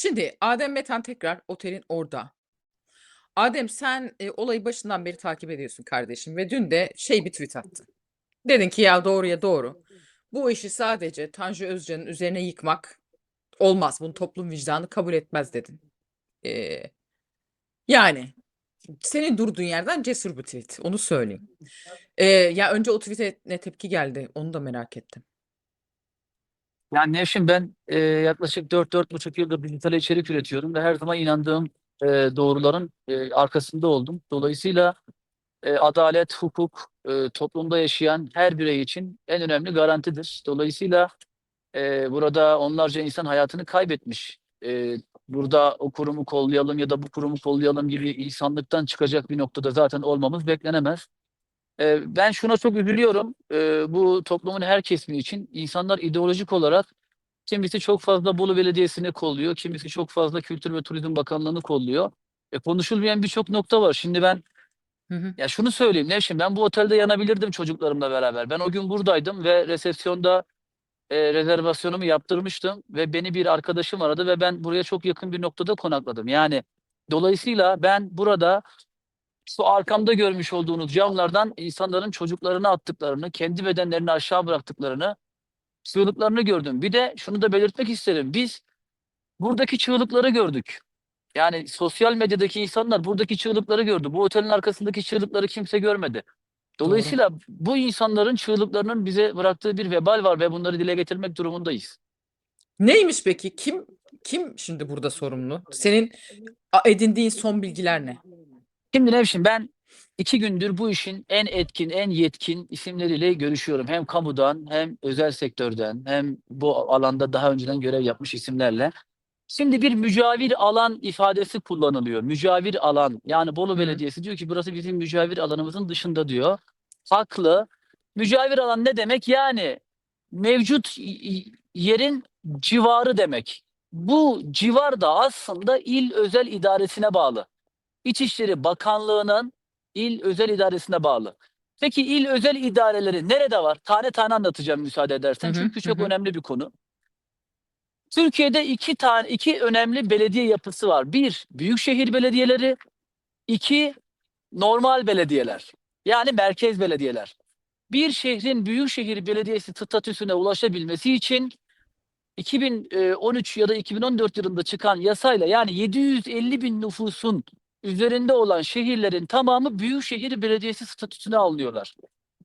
Şimdi Adem Metan tekrar otelin orada. Adem sen, eee, olayı başından beri takip ediyorsun kardeşim ve dün de şey bir tweet attın. Dedin ki ya doğruya doğru. Bu işi sadece Tanju Özcan'ın üzerine yıkmak olmaz. Bunu toplum vicdanı kabul etmez dedin. Eee, yani senin durduğun yerden cesur bir tweet. Onu söyleyeyim. Eee, ya önce o tweet'e ne tepki geldi? Onu da merak ettim. Yani Nevşin ben e, yaklaşık 4-4,5 yıldır dijital içerik üretiyorum ve her zaman inandığım e, doğruların e, arkasında oldum. Dolayısıyla e, adalet, hukuk e, toplumda yaşayan her birey için en önemli garantidir. Dolayısıyla e, burada onlarca insan hayatını kaybetmiş. E, burada o kurumu kollayalım ya da bu kurumu kollayalım gibi insanlıktan çıkacak bir noktada zaten olmamız beklenemez. E, ben şuna çok üzülüyorum. E, bu toplumun her kesimi için insanlar ideolojik olarak kimisi çok fazla Bolu Belediyesi'ni kolluyor, kimisi çok fazla Kültür ve Turizm Bakanlığı'nı kolluyor. E, konuşulmayan birçok nokta var. Şimdi ben Hı hı. ya şunu söyleyeyim Nevşin, ben bu otelde yanabilirdim çocuklarımla beraber. Ben o gün buradaydım ve resepsiyonda e, rezervasyonumu yaptırmıştım ve beni bir arkadaşım aradı ve ben buraya çok yakın bir noktada konakladım. Yani dolayısıyla ben burada şu arkamda görmüş olduğunuz camlardan insanların çocuklarını attıklarını, kendi bedenlerini aşağı bıraktıklarını, çığlıklarını gördüm. Bir de şunu da belirtmek isterim. Biz buradaki çığlıkları gördük. Yani sosyal medyadaki insanlar buradaki çığlıkları gördü. Bu otelin arkasındaki çığlıkları kimse görmedi. Dolayısıyla bu insanların çığlıklarının bize bıraktığı bir vebal var ve bunları dile getirmek durumundayız. Neymiş peki? Kim kim şimdi burada sorumlu? Senin edindiğin son bilgiler ne? Şimdi Nevşin ben iki gündür bu işin en etkin, en yetkin isimleriyle görüşüyorum. Hem kamudan hem özel sektörden hem bu alanda daha önceden görev yapmış isimlerle. Şimdi bir mücavir alan ifadesi kullanılıyor. Mücavir alan yani Bolu. Belediyesi diyor ki burası bizim mücavir alanımızın dışında diyor. Haklı. Mücavir alan ne demek? Yani mevcut yerin civarı demek. Bu civar da aslında il özel idaresine bağlı. İçişleri Bakanlığı'nın il özel idaresine bağlı. Peki il özel idareleri nerede var? Tane tane anlatacağım müsaade edersen. Hı hı, Çünkü çok hı. önemli bir konu. Türkiye'de iki tane iki önemli belediye yapısı var. Bir, büyükşehir belediyeleri, iki normal belediyeler. Yani merkez belediyeler. Bir şehrin büyükşehir belediyesi statüsüne ulaşabilmesi için 2013 ya da 2014 yılında çıkan yasayla yani 750 bin nüfusun üzerinde olan şehirlerin tamamı büyükşehir belediyesi statüsüne alınıyorlar.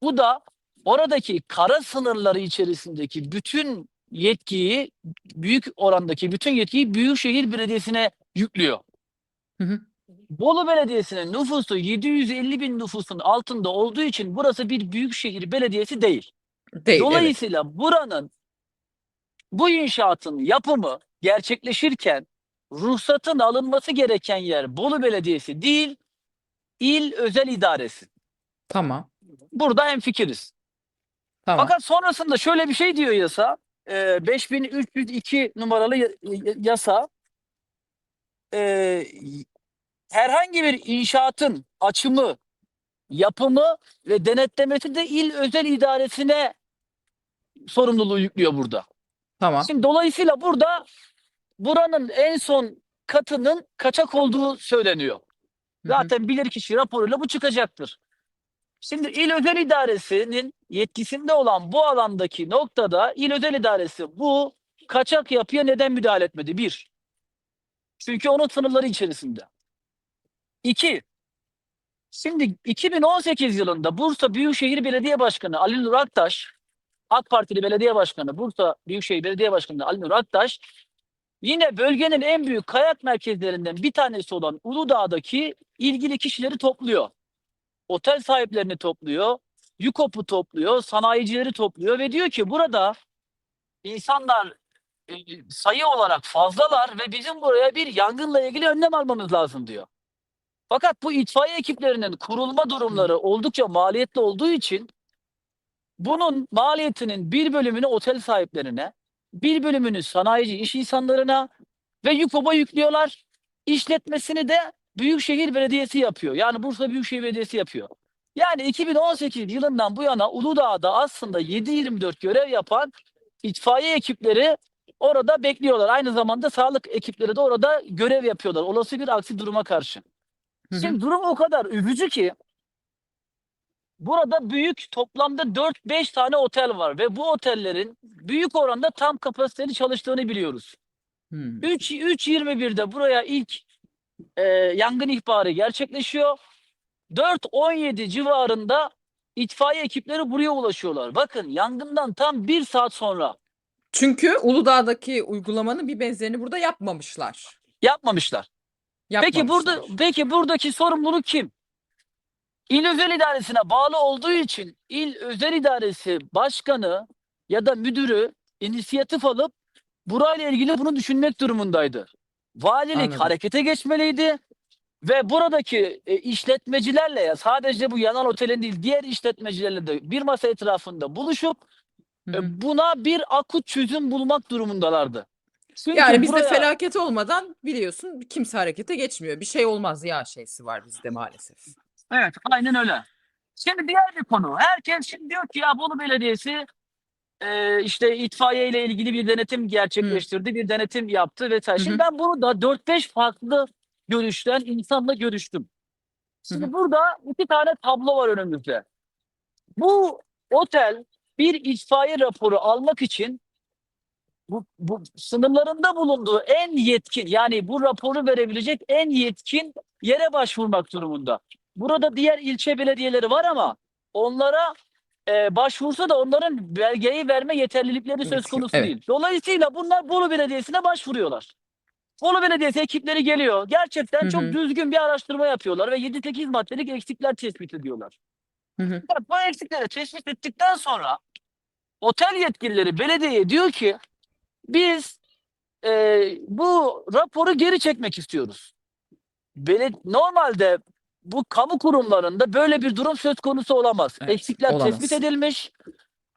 Bu da oradaki kara sınırları içerisindeki bütün yetkiyi büyük orandaki bütün yetkiyi büyükşehir belediyesine yüklüyor. Hı hı. Bolu Belediyesi'nin nüfusu 750 bin nüfusun altında olduğu için burası bir büyükşehir belediyesi değil. Değil, evet. Dolayısıyla buranın bu inşaatın yapımı gerçekleşirken ruhsatın alınması gereken yer Bolu Belediyesi değil, il özel idaresi. Tamam. Burada hemfikiriz. Tamam. Fakat sonrasında şöyle bir şey diyor yasa. e, 5302 numaralı ya- ya- yasa e, herhangi bir inşaatın açımı, yapımı ve denetlemesi de il özel idaresine sorumluluğu yüklüyor burada. Tamam. Şimdi dolayısıyla burada buranın en son katının kaçak olduğu söyleniyor. Hı hı. Zaten bilirkişi raporuyla bu çıkacaktır. Şimdi il özel idaresinin yetkisinde olan bu alandaki noktada il özel idaresi bu kaçak yapıya neden müdahale etmedi? Bir. Çünkü onun sınırları içerisinde. İki. Şimdi 2018 yılında Bursa Büyükşehir Belediye Başkanı Ali Nur Aktaş, AK Partili Belediye Başkanı, Bursa Büyükşehir Belediye Başkanı Ali Nur Aktaş, yine bölgenin en büyük kayak merkezlerinden bir tanesi olan Uludağ'daki ilgili kişileri topluyor. Otel sahiplerini topluyor, YUKOP'u topluyor, sanayicileri topluyor ve diyor ki burada insanlar e, sayı olarak fazlalar ve bizim buraya bir yangınla ilgili önlem almamız lazım diyor. Fakat bu itfaiye ekiplerinin kurulma durumları oldukça maliyetli olduğu için bunun maliyetinin bir bölümünü otel sahiplerine, bir bölümünü sanayici iş insanlarına ve YUKOB'a yüklüyorlar. İşletmesini de Büyükşehir Belediyesi yapıyor. Yani Bursa Büyükşehir Belediyesi yapıyor. Yani 2018 yılından bu yana Uludağ'da aslında 7-24 görev yapan itfaiye ekipleri orada bekliyorlar. Aynı zamanda sağlık ekipleri de orada görev yapıyorlar. Olası bir aksi duruma karşı. Hı hı. Şimdi durum o kadar üzücü ki burada büyük toplamda 4-5 tane otel var ve bu otellerin büyük oranda tam kapasiteli çalıştığını biliyoruz. Hmm. 3 3.21'de buraya ilk e, yangın ihbarı gerçekleşiyor. 4.17 civarında itfaiye ekipleri buraya ulaşıyorlar. Bakın yangından tam bir saat sonra Çünkü Uludağ'daki uygulamanın bir benzerini burada yapmamışlar. yapmamışlar. Peki burada Yapmamışlar. peki buradaki sorumluluk kim? İl Özel İdaresi'ne bağlı olduğu için İl Özel İdaresi Başkanı ya da müdürü inisiyatif alıp burayla ilgili bunu düşünmek durumundaydı. Valilik Anladım. harekete geçmeliydi ve buradaki e, işletmecilerle ya sadece bu yanan otelin değil diğer işletmecilerle de bir masa etrafında buluşup Hı e, buna bir akut çözüm bulmak durumundalardı. Çünkü Yani bizde buraya- felaket olmadan biliyorsun kimse harekete geçmiyor. Bir şey olmaz ya şeysi var bizde maalesef. Evet, aynen öyle. Şimdi diğer bir konu. Herkes şimdi diyor ki ya Bolu Belediyesi e, işte itfaiye ile ilgili bir denetim gerçekleştirdi, bir denetim yaptı vesaire. Hı Şimdi hı. ben bunu da 4-5 farklı görüşten insanla görüştüm. Şimdi Hı burada iki tane tablo var önümüzde. Bu otel bir itfaiye raporu almak için bu, bu sınırlarında bulunduğu en yetkin yani bu raporu verebilecek en yetkin yere başvurmak durumunda. Burada diğer ilçe belediyeleri var ama onlara e, başvursa da onların belgeyi verme yeterlilikleri söz konusu evet. değil. Dolayısıyla bunlar Bolu Belediyesi'ne başvuruyorlar. Bolu Belediyesi ekipleri geliyor. Gerçekten Hı çok düzgün bir araştırma yapıyorlar ve 7-8 maddelik eksikler tespit ediyorlar. Hı hı. Fakat bu eksikleri tespit ettikten sonra otel yetkilileri belediyeye diyor ki biz e, bu raporu geri çekmek istiyoruz. Beled normalde bu kamu kurumlarında böyle bir durum söz konusu olamaz. Evet, eksikler olamaz. tespit edilmiş,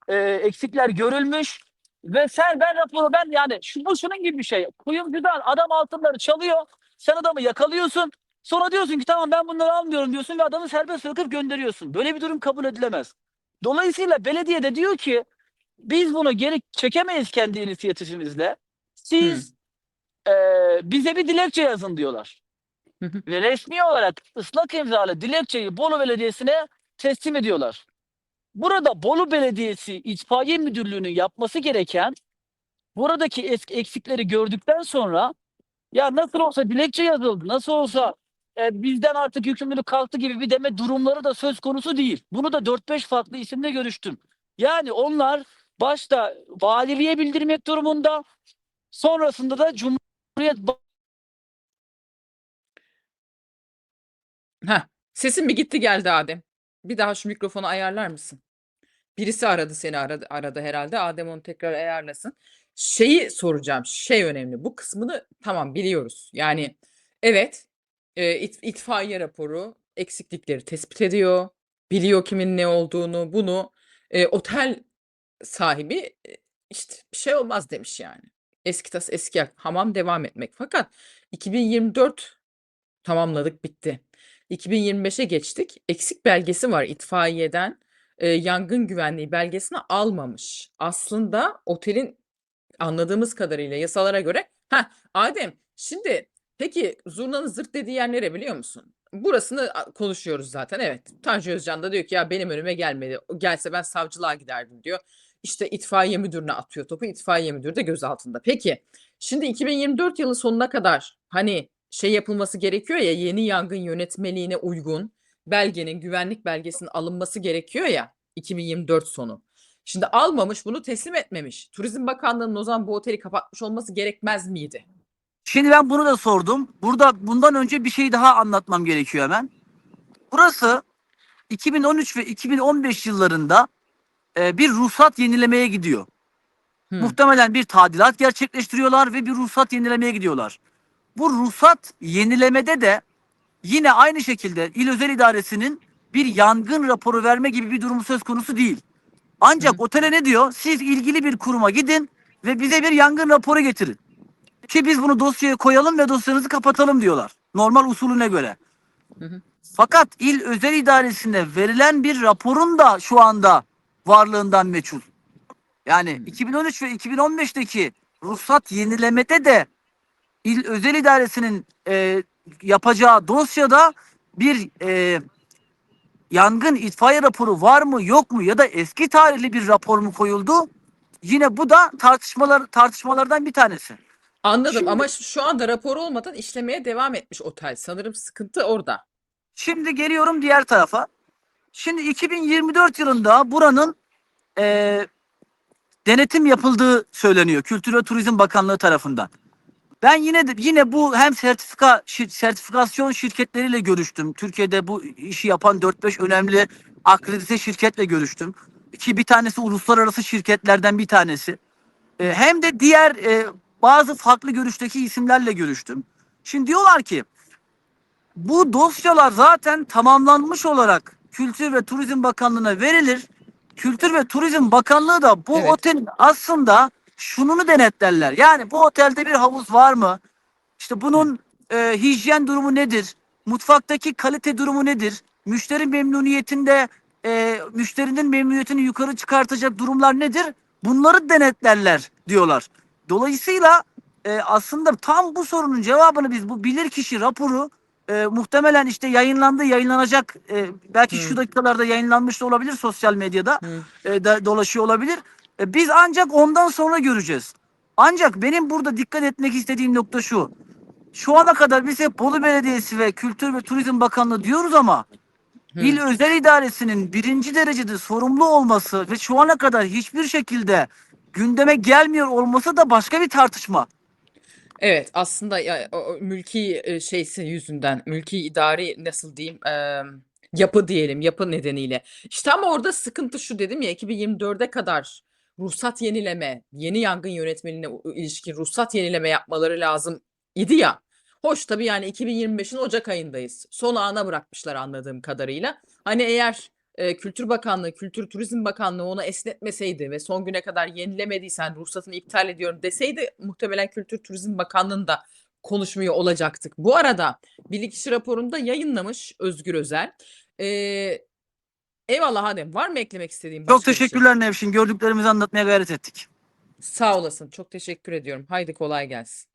e, eksikler görülmüş ve sen ben raporu ben yani şu, bu şunun gibi bir şey. Kuyumcudan adam altınları çalıyor, sen adamı yakalıyorsun. Sonra diyorsun ki tamam ben bunları almıyorum diyorsun ve adamı serbest bırakıp gönderiyorsun. Böyle bir durum kabul edilemez. Dolayısıyla belediye de diyor ki biz bunu geri çekemeyiz kendi inisiyatifimizle. Siz eee, bize bir dilekçe yazın diyorlar. Ve resmi olarak ıslak imzalı dilekçeyi Bolu Belediyesi'ne teslim ediyorlar. Burada Bolu Belediyesi İtfaiye Müdürlüğü'nün yapması gereken buradaki eksikleri gördükten sonra ya nasıl olsa dilekçe yazıldı, nasıl olsa e, bizden artık yükümlülük kalktı gibi bir deme durumları da söz konusu değil. Bunu da 4-5 farklı isimle görüştüm. Yani onlar başta valiliğe bildirmek durumunda, sonrasında da Cumhuriyet Heh, sesin bir gitti geldi Adem. Bir daha şu mikrofonu ayarlar mısın? Birisi aradı seni aradı, aradı herhalde. Adem onu tekrar ayarlasın. Şeyi soracağım. Şey önemli. Bu kısmını tamam biliyoruz. Yani evet e, it- itfaiye raporu eksiklikleri tespit ediyor. Biliyor kimin ne olduğunu. Bunu e, otel sahibi e, işte bir şey olmaz demiş yani. Eski tas eski hamam devam etmek. Fakat 2024 tamamladık bitti. 2025'e geçtik. Eksik belgesi var itfaiyeden. e, yangın güvenliği belgesini almamış. Aslında otelin anladığımız kadarıyla yasalara göre ha Adem şimdi peki zurnanın zırt dediği yer nere biliyor musun? Burasını konuşuyoruz zaten. Evet. Tanju Özcan da diyor ki ya benim önüme gelmedi. Gelse ben savcılığa giderdim diyor. İşte itfaiye müdürüne atıyor topu. İtfaiye müdürü de gözaltında. Peki şimdi 2024 yılı sonuna kadar hani şey yapılması gerekiyor ya yeni yangın yönetmeliğine uygun belgenin güvenlik belgesinin alınması gerekiyor ya 2024 sonu. Şimdi almamış bunu teslim etmemiş. Turizm Bakanlığı'nın o zaman bu oteli kapatmış olması gerekmez miydi? Şimdi ben bunu da sordum. Burada bundan önce bir şey daha anlatmam gerekiyor hemen. Burası 2013 ve 2015 yıllarında e, bir ruhsat yenilemeye gidiyor. Hmm. Muhtemelen bir tadilat gerçekleştiriyorlar ve bir ruhsat yenilemeye gidiyorlar. Bu ruhsat yenilemede de yine aynı şekilde İl Özel İdaresi'nin bir yangın raporu verme gibi bir durumu söz konusu değil. Ancak Hı. otele ne diyor? Siz ilgili bir kuruma gidin ve bize bir yangın raporu getirin. Ki biz bunu dosyaya koyalım ve dosyanızı kapatalım diyorlar. Normal usulüne göre. Hı hı. Fakat il özel idaresine verilen bir raporun da şu anda varlığından meçhul. Yani Hmm. 2013 ve 2015'teki ruhsat yenilemede de il özel idaresinin e, yapacağı dosyada bir e, yangın itfaiye raporu var mı yok mu ya da eski tarihli bir rapor mu koyuldu? Yine bu da tartışmalar tartışmalardan bir tanesi. Anladım Şimdi- ama şu anda rapor olmadan işlemeye devam etmiş otel. Sanırım sıkıntı orada. Şimdi geliyorum diğer tarafa. Şimdi 2024 yılında buranın eee, denetim yapıldığı söyleniyor Kültür ve Turizm Bakanlığı tarafından. Ben yine de yine bu hem sertifika şir- sertifikasyon şirketleriyle görüştüm. Türkiye'de bu işi yapan 4-5 önemli akredite şirketle görüştüm. Ki bir tanesi uluslararası şirketlerden bir tanesi. E, hem de diğer e, bazı farklı görüşteki isimlerle görüştüm. Şimdi diyorlar ki bu dosyalar zaten tamamlanmış olarak Kültür ve Turizm Bakanlığı'na verilir. Kültür ve Turizm Bakanlığı da bu Evet. otelin aslında şununu denetlerler. Yani bu otelde bir havuz var mı? İşte bunun e, hijyen durumu nedir? Mutfaktaki kalite durumu nedir? Müşteri memnuniyetinde e, müşterinin memnuniyetini yukarı çıkartacak durumlar nedir? Bunları denetlerler diyorlar. Dolayısıyla e, aslında tam bu sorunun cevabını biz bu bilirkişi raporu e, muhtemelen işte yayınlandı, yayınlanacak. e, belki Hı. şu dakikalarda yayınlanmış da olabilir sosyal medyada. Hı. e, da- dolaşıyor olabilir. E, biz ancak ondan sonra göreceğiz. Ancak benim burada dikkat etmek istediğim nokta şu. Şu ana kadar biz hep Bolu Belediyesi ve Kültür ve Turizm Bakanlığı diyoruz ama Hı. İl Özel İdaresi'nin birinci derecede sorumlu olması ve şu ana kadar hiçbir şekilde gündeme gelmiyor olması da başka bir tartışma. Evet aslında ya, o, o mülki e, şeysi yüzünden mülki idari nasıl diyeyim e, yapı diyelim yapı nedeniyle. İşte ama orada sıkıntı şu dedim ya 2024'e kadar ruhsat yenileme yeni yangın yönetmeliğine ilişkin ruhsat yenileme yapmaları lazım idi ya. Hoş tabii yani 2025'in Ocak ayındayız. Son ana bırakmışlar anladığım kadarıyla. Hani eğer e, Kültür Bakanlığı, Kültür Turizm Bakanlığı onu esnetmeseydi ve son güne kadar yenilemediysen ruhsatını iptal ediyorum deseydi muhtemelen Kültür Turizm Bakanlığı'nın da konuşmuyor olacaktık. Bu arada bilirkişi raporunda yayınlamış Özgür Özel. Ee, eyvallah Adem. Var mı eklemek istediğin Çok başka bir şey? teşekkürler Nevşin. Gördüklerimizi anlatmaya gayret ettik. Sağ olasın. Çok teşekkür ediyorum. Haydi kolay gelsin.